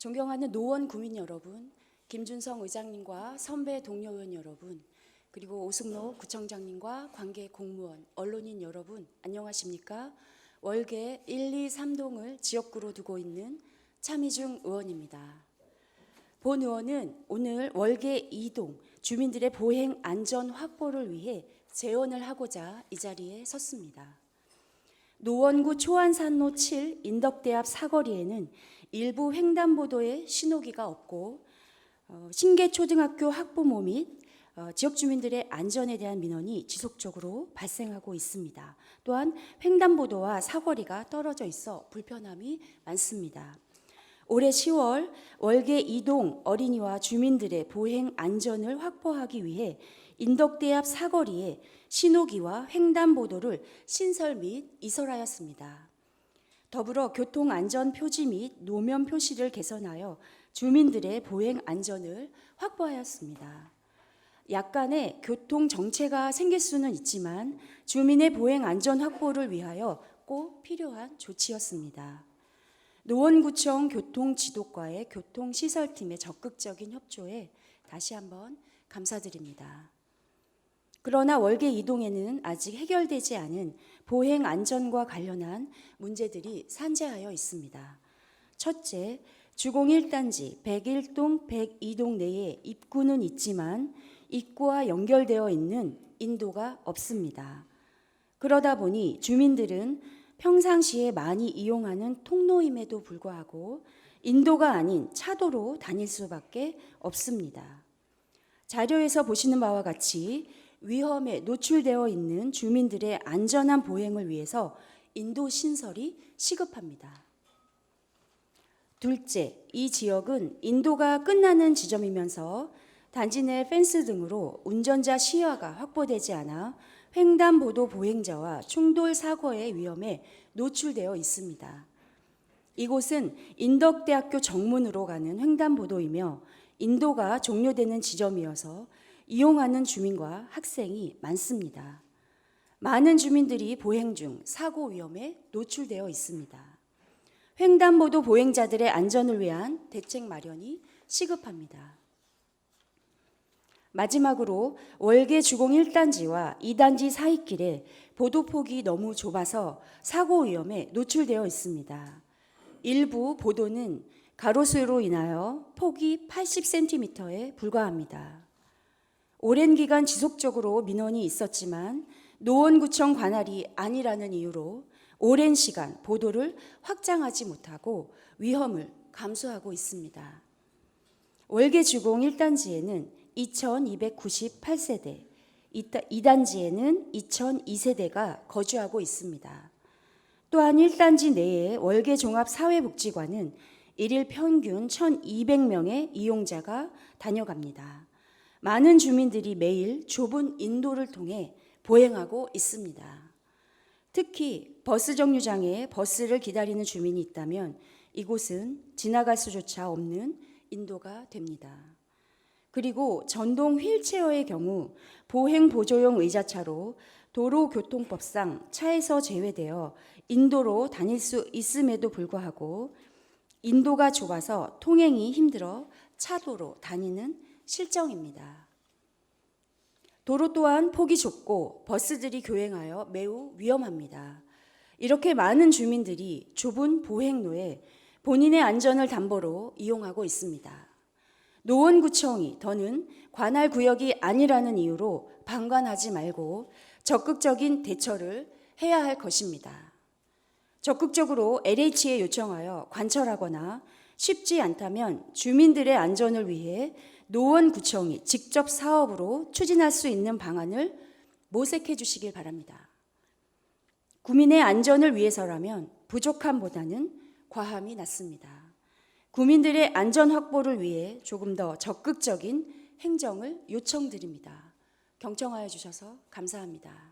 존경하는 노원 구민 여러분, 김준성 의장님과 선배 동료 의원 여러분, 그리고 오승로 구청장님과 관계 공무원, 언론인 여러분, 안녕하십니까? 월계 1, 2, 3동을 지역구로 두고 있는 차미중 의원입니다. 본 의원은 오늘 월계 2동 주민들의 보행 안전 확보를 위해 재원을 하고자 이 자리에 섰습니다. 노원구 초안산로 7 인덕대 앞 사거리에는 일부 횡단보도에 신호기가 없고 어, 신계초등학교 학부모 및 어, 지역 주민들의 안전에 대한 민원이 지속적으로 발생하고 있습니다. 또한 횡단보도와 사거리가 떨어져 있어 불편함이 많습니다. 올해 10월 월계 이동 어린이와 주민들의 보행 안전을 확보하기 위해 인덕대 앞 사거리에 신호기와 횡단보도를 신설 및 이설하였습니다. 더불어 교통 안전 표지 및 노면 표시를 개선하여 주민들의 보행 안전을 확보하였습니다. 약간의 교통 정체가 생길 수는 있지만 주민의 보행 안전 확보를 위하여 꼭 필요한 조치였습니다. 노원구청 교통지도과의 교통시설팀의 적극적인 협조에 다시 한번 감사드립니다. 그러나 월계 이동에는 아직 해결되지 않은 보행 안전과 관련한 문제들이 산재하여 있습니다. 첫째, 주공 1단지 101동, 102동 내에 입구는 있지만 입구와 연결되어 있는 인도가 없습니다. 그러다 보니 주민들은 평상시에 많이 이용하는 통로임에도 불구하고 인도가 아닌 차도로 다닐 수밖에 없습니다. 자료에서 보시는 바와 같이 위험에 노출되어 있는 주민들의 안전한 보행을 위해서 인도 신설이 시급합니다. 둘째, 이 지역은 인도가 끝나는 지점이면서 단지 내 펜스 등으로 운전자 시야가 확보되지 않아 횡단보도 보행자와 충돌 사고의 위험에 노출되어 있습니다. 이곳은 인덕대학교 정문으로 가는 횡단보도이며 인도가 종료되는 지점이어서 이용하는 주민과 학생이 많습니다. 많은 주민들이 보행 중 사고 위험에 노출되어 있습니다. 횡단보도 보행자들의 안전을 위한 대책 마련이 시급합니다. 마지막으로 월계 주공 1단지와 2단지 사이길에 보도폭이 너무 좁아서 사고 위험에 노출되어 있습니다. 일부 보도는 가로수로 인하여 폭이 80cm에 불과합니다. 오랜 기간 지속적으로 민원이 있었지만 노원구청 관할이 아니라는 이유로 오랜 시간 보도를 확장하지 못하고 위험을 감수하고 있습니다. 월계 주공 1단지에는 2298세대, 2단지에는 2002세대가 거주하고 있습니다. 또한 1단지 내에 월계 종합 사회복지관은 일일 평균 1200명의 이용자가 다녀갑니다. 많은 주민들이 매일 좁은 인도를 통해 보행하고 있습니다. 특히 버스 정류장에 버스를 기다리는 주민이 있다면 이곳은 지나갈 수조차 없는 인도가 됩니다. 그리고 전동 휠체어의 경우 보행 보조용 의자차로 도로교통법상 차에서 제외되어 인도로 다닐 수 있음에도 불구하고 인도가 좁아서 통행이 힘들어 차도로 다니는 실정입니다. 도로 또한 폭이 좁고 버스들이 교행하여 매우 위험합니다. 이렇게 많은 주민들이 좁은 보행로에 본인의 안전을 담보로 이용하고 있습니다. 노원구청이 더는 관할 구역이 아니라는 이유로 방관하지 말고 적극적인 대처를 해야 할 것입니다. 적극적으로 LH에 요청하여 관철하거나 쉽지 않다면 주민들의 안전을 위해 노원구청이 직접 사업으로 추진할 수 있는 방안을 모색해 주시길 바랍니다. 구민의 안전을 위해서라면 부족함보다는 과함이 낫습니다. 구민들의 안전 확보를 위해 조금 더 적극적인 행정을 요청드립니다. 경청하여 주셔서 감사합니다.